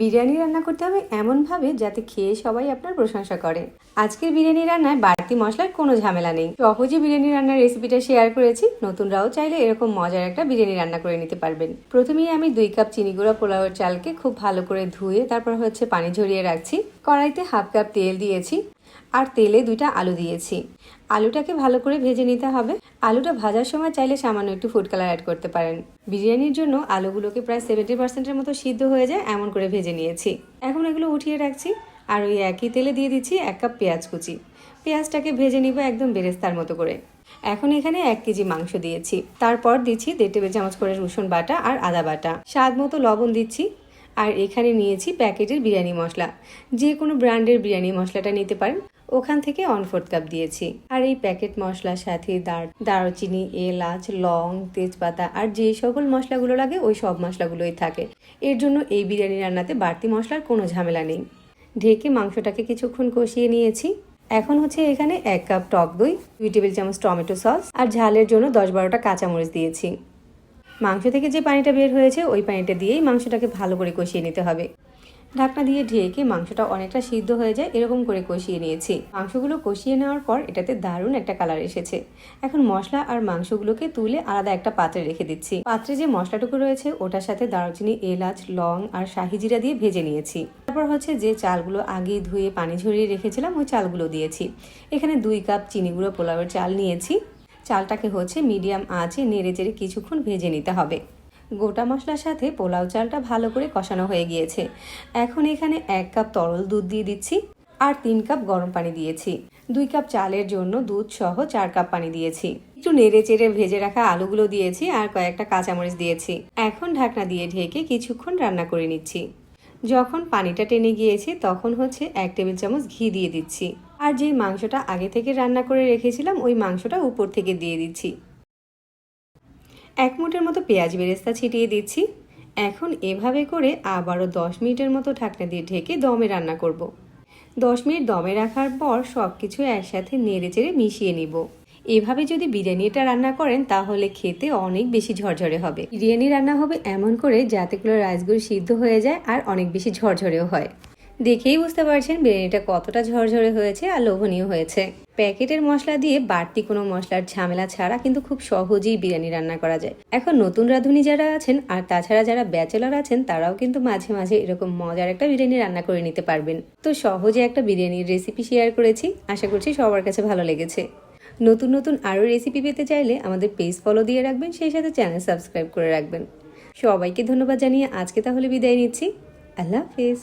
বিরিয়ানি রান্না করতে হবে এমনভাবে যাতে খেয়ে সবাই আপনার প্রশংসা করে। আজকের বিরিয়ানি রান্নায় বাড়তি মশলার কোনো ঝামেলা নেই। সহজে বিরিয়ানি রান্নার রেসিপিটা শেয়ার করেছি। নতুনরাও চাইলে এরকম মজার একটা বিরিয়ানি রান্না করে নিতে পারবেন। প্রথমেই আমি দুই কাপ চিনি গুঁড়া পোলাওয়ের চালকে খুব ভালো করে ধুয়ে তারপর হচ্ছে পানি ঝরিয়ে রাখছি। কড়াইতে হাফ কাপ তেল দিয়েছি। আর তেলে দুইটা আলু দিয়েছি। আলুটাকে ভালো করে ভেজে নিতে হবে। আলুটা ভাজার সময় চাইলে সামান্য একটু ফুড কালার অ্যাড করতে পারেন। বিরিয়ানির জন্য আলুগুলোকে প্রায় সেভেন্টি পার্সেন্টের মতো সিদ্ধ হয়ে যায়, এমন করে ভেজে নিয়েছি। এখন এগুলো উঠিয়ে রাখছি। আর ওই একই তেলে দিয়ে দিচ্ছি এক কাপ পেঁয়াজ কুচি। পেঁয়াজটাকে ভেজে নিব একদম বেরেস্তার মতো করে। এখন এখানে এক কেজি মাংস দিয়েছি। তারপর দিচ্ছি দেড় টেবিল চামচ করে রসুন বাটা আর আদা বাটা। স্বাদ মতো লবণ দিচ্ছি। আর এখানে নিয়েছি প্যাকেটের বিরিয়ানি মশলা। যে কোনো ব্র্যান্ডের বিরিয়ানি মশলাটা নিতে পারেন। ওখান থেকে অন ফোর্থ কাপ দিয়েছি। আর এই প্যাকেট মশলার সাথে দার দারচিনি, এলাচ, লং, তেজপাতা আর যে সকল মশলাগুলো লাগে, ওই সব মশলাগুলোই থাকে। এর জন্য এই বিরিয়ানি রান্নাতে বাড়তি মশলার কোনো ঝামেলা নেই। ঢেকে মাংসটাকে কিছুক্ষণ কষিয়ে নিয়েছি। এখন হচ্ছে এখানে এক কাপ টক দই, দুই টেবিল চামচ টমেটো সস আর ঝালের জন্য দশ বারোটা কাঁচামরিচ দিয়েছি। মাংস থেকে যে পানিটা বের হয়েছে, ওই পানিটা দিয়েই মাংসটাকে ভালো করে কষিয়ে নিতে হবে। ঢাকনা দিয়ে ঢেকে মাংসটা অনেকটা সিদ্ধ হয়ে যায়, এরকম করে কষিয়ে নিয়েছি। মাংসগুলো কষিয়ে নেওয়ার পর এটাতে দারুণ একটা কালার এসেছে। এখন মশলা আর মাংসগুলোকে তুলে আলাদা একটা পাত্রে রেখে দিচ্ছি। পাত্রে যে মশলাটুকু রয়েছে, ওটার সাথে দারুচিনি, এলাচ, লং আর শাহি জিরা দিয়ে ভেজে নিয়েছি। তারপর হচ্ছে যে চালগুলো আগে ধুয়ে পানি ঝরিয়ে রেখেছিলাম, ওই চালগুলো দিয়েছি। এখানে দুই কাপ চিনি গুঁড়ো পোলাওয়ের চাল নিয়েছি। চালটাকে হচ্ছে মিডিয়াম আঁচে নেড়ে চেড়ে কিছুক্ষণ ভেজে নিতে হবে। গোটা মশলার সাথে পোলাও চালটা ভালো করে কষানো হয়ে গিয়েছে। এখন এখানে এক কাপ তরল দুধ দিয়ে দিচ্ছি আর তিন কাপ গরম পানি দিয়েছি। দুই কাপ চালের জন্য দুধ সহ চার কাপ পানি দিয়েছি। একটু নেড়ে চেড়ে ভেজে রাখা আলুগুলো দিয়েছি আর কয়েকটা কাঁচামরিচ দিয়েছি। এখন ঢাকনা দিয়ে ঢেকে কিছুক্ষণ রান্না করে নিচ্ছি। যখন পানিটা টেনে গিয়েছে তখন হচ্ছে এক টেবিল চামচ ঘি দিয়ে দিচ্ছি। আর যে মাংসটা আগে থেকে রান্না করে রেখেছিলাম, ওই মাংসটা উপর থেকে দিয়ে দিচ্ছি। এক মুঠের মতো পেঁয়াজ বেরেস্তা ছিটিয়ে দিচ্ছি। এখন এভাবে করে আবারও দশ মিনিটের মতো ঢাকনা দিয়ে ঢেকে দমে রান্না করব। দশ মিনিট দমে রাখার পর সব কিছু একসাথে নেড়ে চেড়ে মিশিয়ে নিব। এভাবে যদি বিরিয়ানিটা রান্না করেন, তাহলে খেতে অনেক বেশি ঝরঝরে হবে। বিরিয়ানি রান্না হবে এমন করে, যাতে করে রাইসগুলো সিদ্ধ হয়ে যায় আর অনেক বেশি ঝরঝরেও হয়। দেখেই বুঝতে পারছেন বিরিয়ানিটা কতটা ঝরঝরে হয়েছে আর লোভনীয় হয়েছে। প্যাকেটের মশলা দিয়ে বাড়তি কোনো মশলার ঝামেলা ছাড়া কিন্তু খুব সহজেই বিরিয়ানি রান্না করা যায়। এখন নতুন রাঁধুনি যারা আছেন আর তাছাড়া যারা ব্যাচেলার আছেন তারাও কিন্তু মাঝে মাঝে এরকম মজার একটা বিরিয়ানি রান্না করে নিতে পারবেন। তো সহজে একটা বিরিয়ানির রেসিপি শেয়ার করেছি, আশা করছি সবার কাছে ভালো লেগেছে। নতুন নতুন আরও রেসিপি পেতে চাইলে আমাদের পেজ ফলো দিয়ে রাখবেন, সেই সাথে চ্যানেল সাবস্ক্রাইব করে রাখবেন। সবাইকে ধন্যবাদ জানিয়ে আজকে তাহলে বিদায় নিচ্ছি। আল্লাহ হাফিজ।